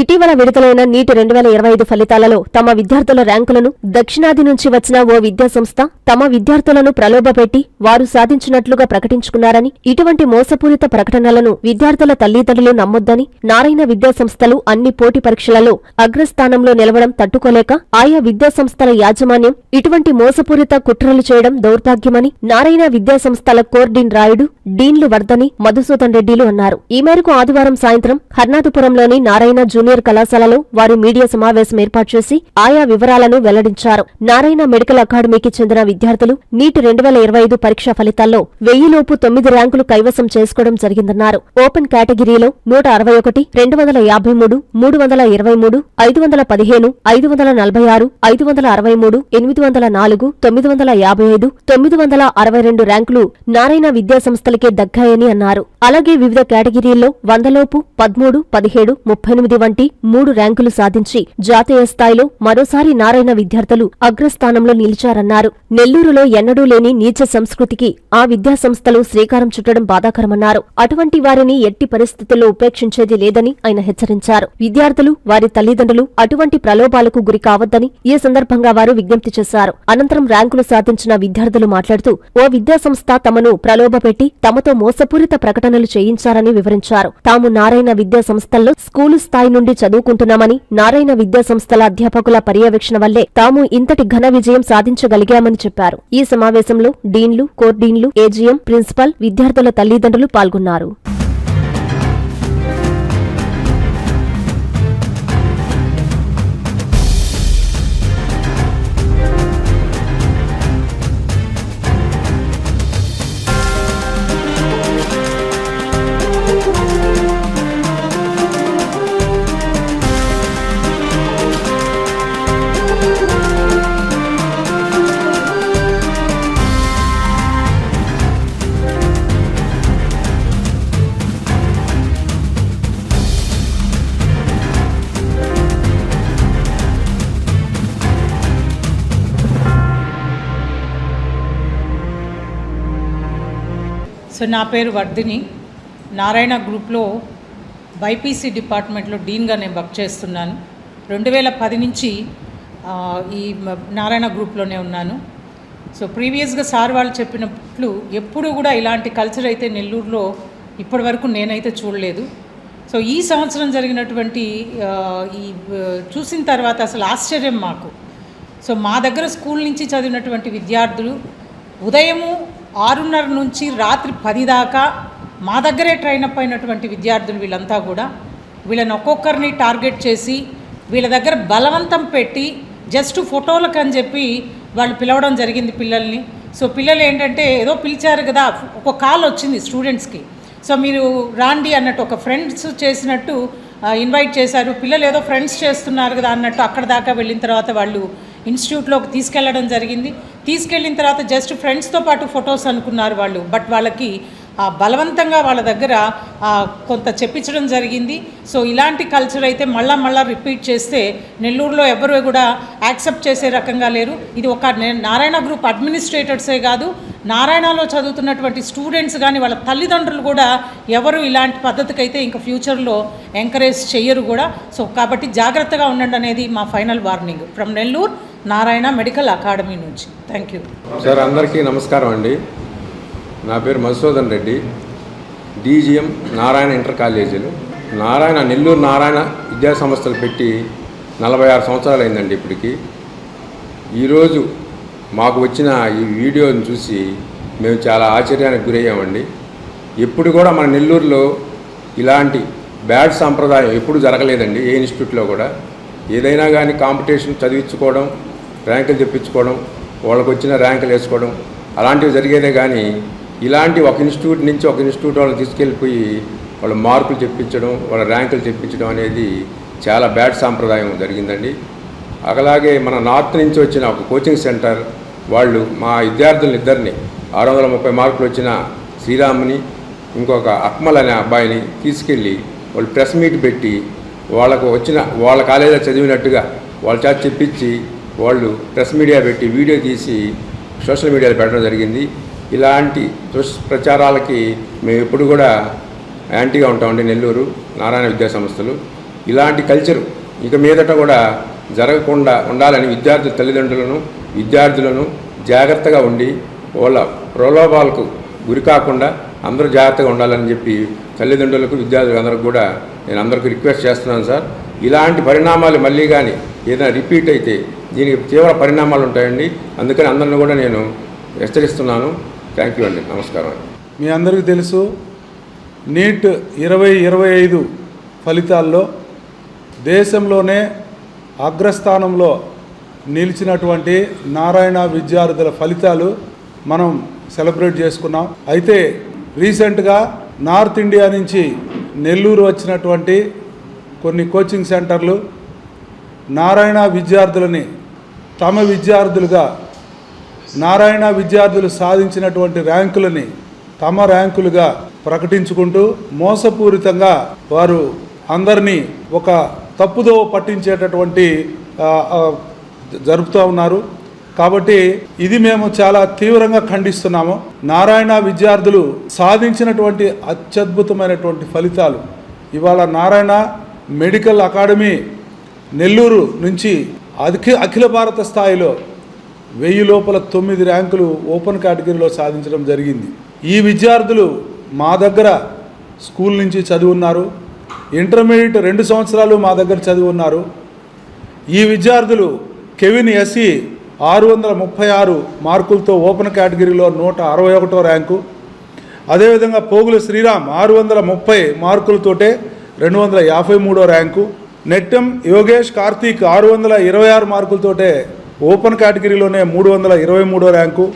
ఇటీవల విడుదలైన నీటి రెండు వేల ఇరవై ఐదు ఫలితాలలో తమ విద్యార్థుల ర్యాంకులను దక్షిణాది నుంచి వచ్చిన ఓ విద్యాసంస్థ తమ విద్యార్థులను ప్రలోభపెట్టి వారు సాధించినట్లుగా ప్రకటించుకున్నారని ఇటువంటి మోసపూరిత ప్రకటనలను విద్యార్థుల తల్లిదండ్రులు నమ్మొద్దని నారాయణ విద్యాసంస్థలు అన్ని పోటీ పరీక్షలలో అగ్రస్థానంలో నిలవడం తట్టుకోలేక ఆయా విద్యాసంస్థల యాజమాన్యం ఇటువంటి మోసపూరిత కుట్రలు చేయడం దౌర్భాగ్యమని నారాయణ విద్యాసంస్థల కోర్డీన్ రాయుడు డీన్లు వర్ధని మధుసూదన్ రెడ్డిలు అన్నారు. ఈ మేరకు ఆదివారం సాయంత్రం హర్నాథపురంలోని నారాయణ జూనియర్ కళాశాలలో వారు మీడియా సమావేశం ఏర్పాటు చేసి ఆయా వివరాలను వెల్లడించారు. నారాయణ మెడికల్ అకాడమీకి చెందిన విద్యార్థులు నీటి రెండు వేల ఇరవై ఐదు పరీక్షా ఫలితాల్లో వెయ్యిలోపు తొమ్మిది ర్యాంకులు కైవసం చేసుకోవడం జరిగిందన్నారు. ఓపెన్ కేటగిరీలో నూట అరవై ఒకటి రెండు వందల యాభై మూడు మూడు వందల ఇరవై మూడు ఐదు వందల పదిహేను ఐదు వందల నలభై ఆరు ఐదు వందల అరవై మూడు ఎనిమిది వందల నాలుగు తొమ్మిది వందల యాభై ఐదు తొమ్మిది వందల అరవై రెండు ర్యాంకులు నారాయణ విద్యాసంస్థలకే దక్కాయని అన్నారు. అలాగే వివిధ కేటగిరీల్లో వందలోపు పదమూడు పదిహేడు ముప్పై ఎనిమిది వంటి మూడు ర్యాంకులు సాధించి జాతీయ స్థాయిలో మరోసారి నారాయణ విద్యార్థులు అగ్రస్థానంలో నిలిచారన్నారు. నెల్లూరులో ఎన్నడూ లేని నీచ సంస్కృతికి ఆ విద్యాసంస్థలు శ్రీకారం చుట్టడం బాధాకరమన్నారు. అటువంటి వారిని ఎట్టి పరిస్థితుల్లో ఉపేక్షించేది లేదని ఆయన హెచ్చరించారు. విద్యార్థులు వారి తల్లిదండ్రులు అటువంటి ప్రలోభాలకు గురి కావద్దని ఈ సందర్భంగా వారు విజ్ఞప్తి చేశారు. అనంతరం ర్యాంకులు సాధించిన విద్యార్థులు మాట్లాడుతూ ఓ విద్యాసంస్థ తమను ప్రలోభపెట్టి తమతో మోసపూరిత ప్రకటనలు చేయించారని వివరించారు. తాము నారాయణ విద్యాసంస్థల్లో స్కూలు స్థాయి నుండి చదువుకుంటున్నామని నారాయణ విద్యా సంస్థల అధ్యాపకుల పర్యవేక్షణ వల్లే తాము ఇంతటి ఘన విజయం సాధించగలిగామని చెప్పారు. ఈ సమావేశంలో డీన్లు కోర్డీన్లు ఏజీఎం ప్రిన్సిపల్ విద్యార్థుల తల్లిదండ్రులు పాల్గొన్నారు. సో నా పేరు వర్ధిని. నారాయణ గ్రూప్లో బైపీసీ డిపార్ట్మెంట్లో డీన్గా నేను వర్క్ చేస్తున్నాను. రెండు వేల పది నుంచి ఈ నారాయణ గ్రూప్లోనే ఉన్నాను. సో ప్రీవియస్గా సార్ వాళ్ళు చెప్పినట్లు ఎప్పుడు కూడా ఇలాంటి కల్చర్ అయితే నెల్లూరులో ఇప్పటి వరకు నేనైతే చూడలేదు. సో ఈ సంవత్సరం జరిగినటువంటి ఈ చూసిన తర్వాత అసలు ఆశ్చర్యం మాకు. సో మా దగ్గర స్కూల్ నుంచి చదివినటువంటి విద్యార్థులు ఉదయము ఆరున్నర నుంచి రాత్రి పది దాకా మా దగ్గరే ట్రైన్ అప్ అయినటువంటి విద్యార్థులు వీళ్ళంతా కూడా వీళ్ళని ఒక్కొక్కరిని టార్గెట్ చేసి వీళ్ళ దగ్గర బలవంతం పెట్టి జస్ట్ ఫోటోలకు అని చెప్పి వాళ్ళు పిలవడం జరిగింది పిల్లల్ని. సో పిల్లలు ఏంటంటే ఏదో పిలిచారు కదా ఒక కాల్ వచ్చింది స్టూడెంట్స్కి. సో మీరు రాండి అన్నట్టు ఒక ఫ్రెండ్స్ చేసినట్టు ఇన్వైట్ చేశారు. పిల్లలు ఏదో ఫ్రెండ్స్ చేస్తున్నారు కదా అన్నట్టు అక్కడ దాకా వెళ్ళిన తర్వాత వాళ్ళు ఇన్స్టిట్యూట్లోకి తీసుకెళ్ళడం జరిగింది. తీసుకెళ్ళిన తర్వాత జస్ట్ ఫ్రెండ్స్తో పాటు ఫొటోస్ అనుకున్నారు వాళ్ళు. బట్ వాళ్ళకి బలవంతంగా వాళ్ళ దగ్గర కొంత చెప్పించడం జరిగింది. సో ఇలాంటి కల్చర్ అయితే మళ్ళా మళ్ళా రిపీట్ చేస్తే నెల్లూరులో ఎవరు కూడా యాక్సెప్ట్ చేసే రకంగా లేరు. ఇది ఒక నారాయణ గ్రూప్ అడ్మినిస్ట్రేటర్సే కాదు నారాయణలో చదువుతున్నటువంటి స్టూడెంట్స్ కానీ వాళ్ళ తల్లిదండ్రులు కూడా ఎవరు ఇలాంటి పద్ధతికి అయితే ఇంకా ఫ్యూచర్లో ఎంకరేజ్ చెయ్యరు కూడా. సో కాబట్టి జాగ్రత్తగా ఉండండి అనేది మా final warning from Nellore Narayana medical academy నుంచి. థ్యాంక్ యూ సార్ అందరికీ నమస్కారం అండి. నా పేరు మధుసూదన్ రెడ్డి. డీజీఎం నారాయణ ఇంటర్ కాలేజీలు నారాయణ నెల్లూరు నారాయణ విద్యా సంస్థలు పెట్టి నలభై ఆరు సంవత్సరాలు అయిందండి ఇప్పటికి. ఈరోజు మాకు వచ్చిన ఈ వీడియోని చూసి మేము చాలా ఆశ్చర్యానికి గురయ్యామండి. ఎప్పుడు కూడా మన నెల్లూరులో ఇలాంటి బ్యాడ్ సాంప్రదాయం ఎప్పుడు జరగలేదండి ఏ ఇన్స్టిట్యూట్లో కూడా. ఏదైనా కానీ కాంపిటీషన్ చదివించుకోవడం ర్యాంకులు తెప్పించుకోవడం వాళ్ళకి వచ్చిన ర్యాంకులు వేసుకోవడం అలాంటివి జరిగేదే కానీ ఇలాంటి ఒక ఇన్స్టిట్యూట్ నుంచి ఒక ఇన్స్టిట్యూట్ వాళ్ళని తీసుకెళ్ళిపోయి వాళ్ళ మార్కులు తెప్పించడం వాళ్ళ ర్యాంకులు తెప్పించడం అనేది చాలా బ్యాడ్ సాంప్రదాయం జరిగిందండి. అలాగే మన నార్త్ నుంచి వచ్చిన ఒక కోచింగ్ సెంటర్ వాళ్ళు మా విద్యార్థులను ఇద్దరిని ఆరు వందల ముప్పై మార్కులు వచ్చిన శ్రీరాముని ఇంకొక అక్మల్ అనే అబ్బాయిని తీసుకెళ్ళి వాళ్ళు ప్రెస్ మీట్ పెట్టి వాళ్ళకు వచ్చిన వాళ్ళ కాలేజీలో చదివినట్టుగా వాళ్ళ చేత చెప్పించి వాళ్ళు ప్రెస్ మీడియా పెట్టి వీడియో తీసి సోషల్ మీడియాలో పెట్టడం జరిగింది. ఇలాంటి దుష్ప్రచారాలకి మేము ఎప్పుడు కూడా యాంటీగా ఉంటామండి నెల్లూరు నారాయణ విద్యాసంస్థలు. ఇలాంటి కల్చరు ఇక మీదట కూడా జరగకుండా ఉండాలని విద్యార్థుల తల్లిదండ్రులను విద్యార్థులను జాగ్రత్తగా ఉండి వాళ్ళ ప్రలోభాలకు గురి కాకుండా అందరూ జాగ్రత్తగా ఉండాలని చెప్పి తల్లిదండ్రులకు విద్యార్థులకు అందరికి కూడా నేను అందరికీ రిక్వెస్ట్ చేస్తున్నాను సార్. ఇలాంటి పరిణామాలు మళ్ళీ కానీ ఏదైనా రిపీట్ అయితే దీనికి తీవ్ర పరిణామాలు ఉంటాయండి. అందుకని అందరిని కూడా నేను హెచ్చరిస్తున్నాను. థ్యాంక్ యూ అండి. నమస్కారం. మీ అందరికీ తెలుసు నీట్ ఇరవై ఇరవై ఐదు ఫలితాల్లో దేశంలోనే అగ్రస్థానంలో నిలిచినటువంటి నారాయణ విద్యార్థుల ఫలితాలు మనం సెలబ్రేట్ చేసుకున్నాం. అయితే రీసెంట్గా నార్త్ ఇండియా నుంచి నెల్లూరు వచ్చినటువంటి కొన్ని కోచింగ్ సెంటర్లు నారాయణ విద్యార్థులని తమ విద్యార్థులుగా నారాయణ విద్యార్థులు సాధించినటువంటి ర్యాంకులని తమ ర్యాంకులుగా ప్రకటించుకుంటూ మోసపూరితంగా వారు అందరినీ ఒక తప్పుదో పట్టించేటటువంటి జరుపుతూ ఉన్నారు. కాబట్టి ఇది మేము చాలా తీవ్రంగా ఖండిస్తున్నాము. నారాయణ విద్యార్థులు సాధించినటువంటి అత్యద్భుతమైనటువంటి ఫలితాలు. ఇవాళ నారాయణ మెడికల్ అకాడమీ నెల్లూరు నుంచి అఖి అఖిల భారత స్థాయిలో వెయ్యి లోపల తొమ్మిది ర్యాంకులు ఓపెన్ కేటగిరీలో సాధించడం జరిగింది. ఈ విద్యార్థులు మా దగ్గర స్కూల్ నుంచి చదువున్నారు. ఉన్నారు ఇంటర్మీడియట్ రెండు సంవత్సరాలు మా దగ్గర చదివి ఉన్నారు ఈ విద్యార్థులు కెవిన్ ఎస్సి ఆరు వందల ముప్పై ఆరు మార్కులతో ఓపెన్ కేటగిరీలో నూట అరవై ఒకటో ర్యాంకు. అదేవిధంగా పోగుల శ్రీరామ్ ఆరు వందల ముప్పై మార్కులతోటే రెండు వందల యాభై మూడో ర్యాంకు. నెట్టం యోగేష్ కార్తీక్ ఆరు వందల ఇరవై ఆరు మార్కులతోటే ఓపెన్ కేటగిరీలోనే మూడు వందల ఇరవై మూడో ర్యాంకు.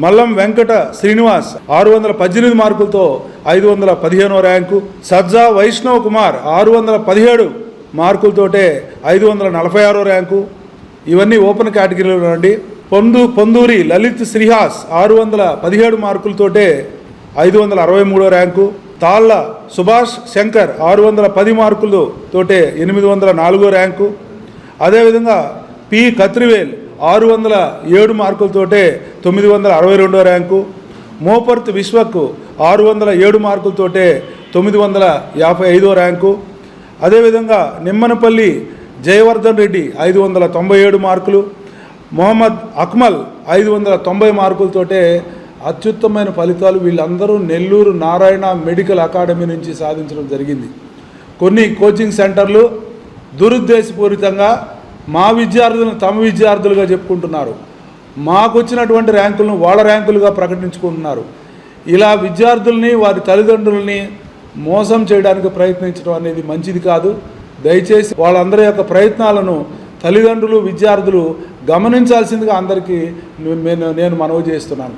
మల్లం వెంకట శ్రీనివాస్ ఆరు వందల పద్దెనిమిది మార్కులతో ఐదు వందల పదిహేనో ర్యాంకు సజ్జా వైష్ణవ్ కుమార్ ఆరు వందల పదిహేడు మార్కులతోటే ఐదు వందల నలభై ఆరో ర్యాంకు. ఇవన్నీ ఓపెన్ కేటగిరీలో అండి పొందు పొందూరి లలిత్ శ్రీహాస్ ఆరు వందల పదిహేడు మార్కులతోటే ఐదు వందల అరవై మూడో ర్యాంకు. తాళ్ళ సుభాష్ శంకర్ ఆరు వందల పది మార్కులు తోటే ఎనిమిది వందల నాలుగో ర్యాంకు. అదేవిధంగా పి కత్రివేల్ ఆరు వందల ఏడు మార్కులతోటే తొమ్మిది వందల అరవై రెండో ర్యాంకు మోపర్త్ విశ్వకు ఆరు వందల ఏడు మార్కులతోటే తొమ్మిది వందల యాభై ఐదో ర్యాంకు అదేవిధంగా నిమ్మనపల్లి జయవర్ధన్ రెడ్డి ఐదు వందల తొంభై ఏడు మార్కులు మొహమ్మద్ అక్మల్ ఐదు వందల తొంభై మార్కులతోటే అత్యుత్తమైన ఫలితాలు వీళ్ళందరూ నెల్లూరు నారాయణ మెడికల్ అకాడమీ నుంచి సాధించడం జరిగింది. కొన్ని కోచింగ్ సెంటర్లు దురుద్దేశపూరితంగా మా విద్యార్థులను తమ విద్యార్థులుగా చెప్పుకుంటున్నారు. మాకు వచ్చినటువంటి ర్యాంకులను వాళ్ళ ర్యాంకులుగా ప్రకటించుకుంటున్నారు. ఇలా విద్యార్థుల్ని వారి తల్లిదండ్రులని మోసం చేయడానికి ప్రయత్నించడం అనేది మంచిది కాదు. దయచేసి వాళ్ళందరి యొక్క ప్రయత్నాలను తల్లిదండ్రులు విద్యార్థులు గమనించాల్సిందిగా అందరికీ నేను నేను మనవి చేస్తున్నాను.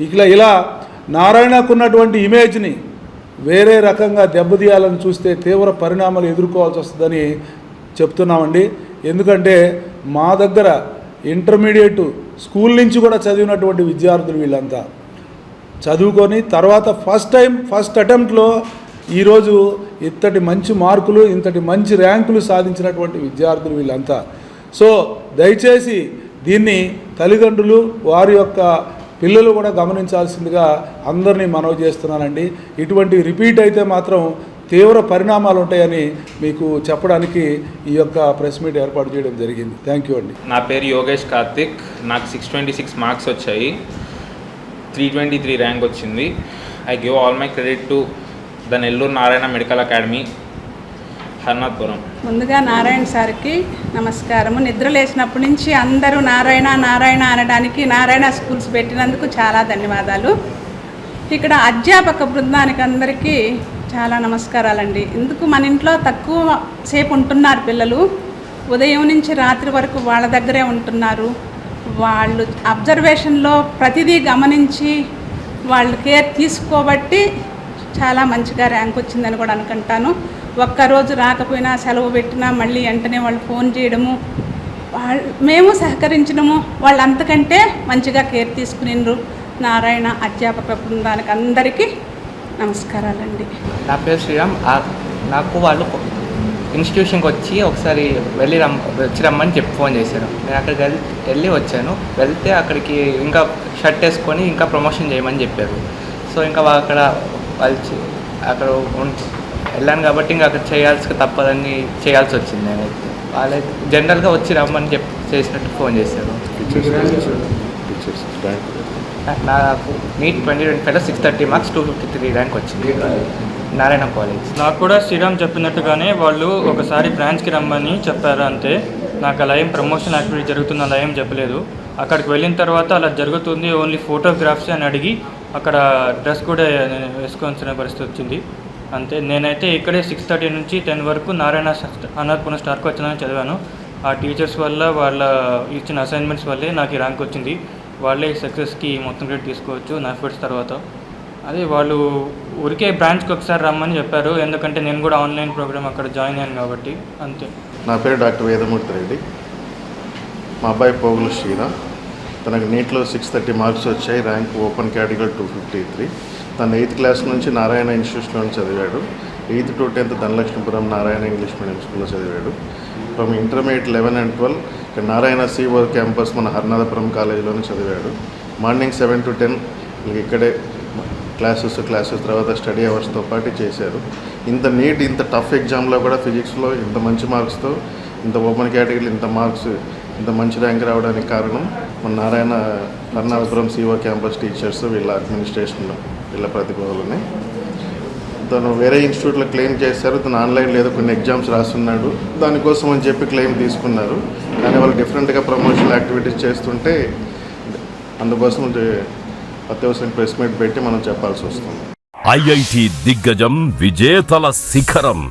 ఇట్లా ఇలా నారాయణకున్నటువంటి ఇమేజ్ని వేరే రకంగా దెబ్బతీయాలని చూస్తే తీవ్ర పరిణామాలు ఎదుర్కోవాల్సి వస్తుందని చెప్తున్నామండి. ఎందుకంటే మా దగ్గర ఇంటర్మీడియట్ స్కూల్ నుంచి కూడా చదివినటువంటి విద్యార్థులు వీళ్ళంతా. చదువుకొని తర్వాత ఫస్ట్ టైం ఫస్ట్ అటెంప్ట్లో ఈరోజు ఇంతటి మంచి మార్కులు ఇంతటి మంచి ర్యాంకులు సాధించినటువంటి విద్యార్థులు వీళ్ళంతా. సో దయచేసి దీన్ని తల్లిదండ్రులు వారి యొక్క పిల్లలు కూడా గమనించాల్సిందిగా అందరినీ మనవి చేస్తున్నానండి. ఇటువంటి రిపీట్ అయితే మాత్రం తీవ్ర పరిణామాలు ఉంటాయని మీకు చెప్పడానికి ఈ యొక్క ప్రెస్ మీట్ ఏర్పాటు చేయడం జరిగింది. థ్యాంక్ యూ అండి. నా పేరు యోగేష్ కార్తిక్. నాకు సిక్స్ ట్వంటీ సిక్స్ మార్క్స్ వచ్చాయి. త్రీ ట్వంటీ త్రీ ర్యాంక్ వచ్చింది. I give all my credit to the Nellore Narayana medical academy Harnathpuram ముందుగా నారాయణ సార్కి నమస్కారము. నిద్ర లేచినప్పటి నుంచి అందరూ నారాయణ నారాయణ అనడానికి నారాయణ స్కూల్స్ పెట్టినందుకు చాలా ధన్యవాదాలు. ఇక్కడ అధ్యాపక బృందానికి అందరికీ చాలా నమస్కారాలండి. ఎందుకు మన ఇంట్లో తక్కువ సేపు ఉంటున్నారు పిల్లలు. ఉదయం నుంచి రాత్రి వరకు వాళ్ళ దగ్గరే ఉంటున్నారు. వాళ్ళు అబ్జర్వేషన్లో ప్రతిదీ గమనించి వాళ్ళు కేర్ తీసుకోబట్టి చాలా మంచిగా ర్యాంక్ వచ్చిందని కూడా అనుకుంటాను. ఒక్కరోజు రాకపోయినా సెలవు పెట్టినా మళ్ళీ వెంటనే వాళ్ళు ఫోన్ చేయడము వాళ్ళు మేము సహకరించడము వాళ్ళు అంతకంటే మంచిగా కేర్ తీసుకునిండ్రు. నారాయణ అధ్యాపక బృందానికి అందరికీ నమస్కారాలండి. నా పేరు శ్రీరామ్. ఆ- నాకు వాళ్ళు ఇన్స్టిట్యూషన్కి వచ్చి ఒకసారి వెళ్ళి రమ్ వచ్చి రమ్మని చెప్పి ఫోన్ చేశారు. నేను అక్కడికి వెళ్ళి వెళ్ళి వచ్చాను. వెళ్తే అక్కడికి ఇంకా షర్ట్ వేసుకొని ఇంకా ప్రమోషన్ చేయమని చెప్పారు. సో ఇంకా అక్కడ వాళ్ళు అక్కడ వెళ్ళాను కాబట్టి ఇంకా అక్కడ చేయాల్సి తప్పదని చేయాల్సి వచ్చింది నేనైతే. వాళ్ళైతే జనరల్గా వచ్చి రమ్మని చెప్పి చేసినట్టు ఫోన్ చేశారు. నాకు నీట్ ట్వంటీ ట్వంటీ ఫైవ్లో six thirty marks two fifty three rank వచ్చింది. నారాయణ కాలేజ్ నాకు కూడా శ్రీరామ్ చెప్పినట్టుగానే వాళ్ళు ఒకసారి బ్రాంచ్కి రమ్మని చెప్పారు అంతే. నాకు అలా ఏం ప్రమోషన్ యాక్టివిటీ జరుగుతుంది అలా ఏం చెప్పలేదు. అక్కడికి వెళ్ళిన తర్వాత అలా జరుగుతుంది ఓన్లీ ఫోటోగ్రాఫ్స్ అని అడిగి అక్కడ డ్రెస్ కూడా వేసుకోవాల్సిన పరిస్థితి వచ్చింది. అంతే. నేనైతే ఇక్కడే సిక్స్ థర్టీ నుంచి టెన్ వరకు నారాయణ అన్నపూర్ణ స్టార్కి వచ్చిందని చదివాను. ఆ టీచర్స్ వల్ల వాళ్ళ ఇచ్చిన అసైన్మెంట్స్ వల్లే నాకు ఈ ర్యాంక్ వచ్చింది. వాళ్ళే సక్సెస్కి మొత్తం క్రెడిట్ తీసుకోవచ్చు నా ఎఫర్ట్స్ తర్వాత. అదే వాళ్ళు ఊరికే బ్రాంచ్కి ఒకసారి రమ్మని చెప్పారు ఎందుకంటే నేను కూడా ఆన్లైన్ ప్రోగ్రామ్ అక్కడ జాయిన్ అయ్యాను కాబట్టి అంతే. నా పేరు డాక్టర్ వేదమూర్తి రెడ్డి. మా అబ్బాయి పోగులు శ్రీరామ్ తనకు నీట్లో సిక్స్ థర్టీ మార్క్స్ వచ్చాయి rank open category two fifty three తను ఎయిత్ క్లాస్ నుంచి నారాయణ ఇన్స్టిట్యూట్లో చదివాడు. Eighth to tenth Dhanalakshmipuram Narayana English medium స్కూల్లో చదివాడు. From intermediate eleven and twelve ఇక్కడ నారాయణ సీవర్ క్యాంపస్ మన హర్నాథపురం కాలేజీలోనే చదివాడు. మార్నింగ్ సెవెన్ టు టెన్ ఇక్కడే క్లాసెస్ క్లాసెస్ తర్వాత స్టడీ అవర్స్తో పాటు చేశారు. ఇంత నీట్ ఇంత టఫ్ ఎగ్జామ్లో కూడా ఫిజిక్స్లో ఇంత మంచి మార్క్స్తో ఇంత ఓపెన్ కేటగిరీలో ఇంత మార్క్స్ ఇంత మంచి ర్యాంక్ రావడానికి కారణం మన Narayana Harnathapuram CO campus teachers వీళ్ళ అడ్మినిస్ట్రేషన్ వీళ్ళ ప్రతిభలని. తను వేరే ఇన్స్టిట్యూట్లో క్లెయిమ్ చేశారు. తను ఆన్లైన్లో ఏదో కొన్ని ఎగ్జామ్స్ రాస్తున్నాడు. దానికోసం అని చెప్పి క్లెయిమ్ తీసుకున్నారు. కానీ వాళ్ళు డిఫరెంట్గా ప్రమోషనల్ యాక్టివిటీస్ చేస్తుంటే అందుకోసం అత్యవసరం ప్రెస్ మీట్ పెట్టి మనం చెప్పాల్సి వస్తుంది. ఐఐటి దిగ్గజం విజేతల శిఖరం.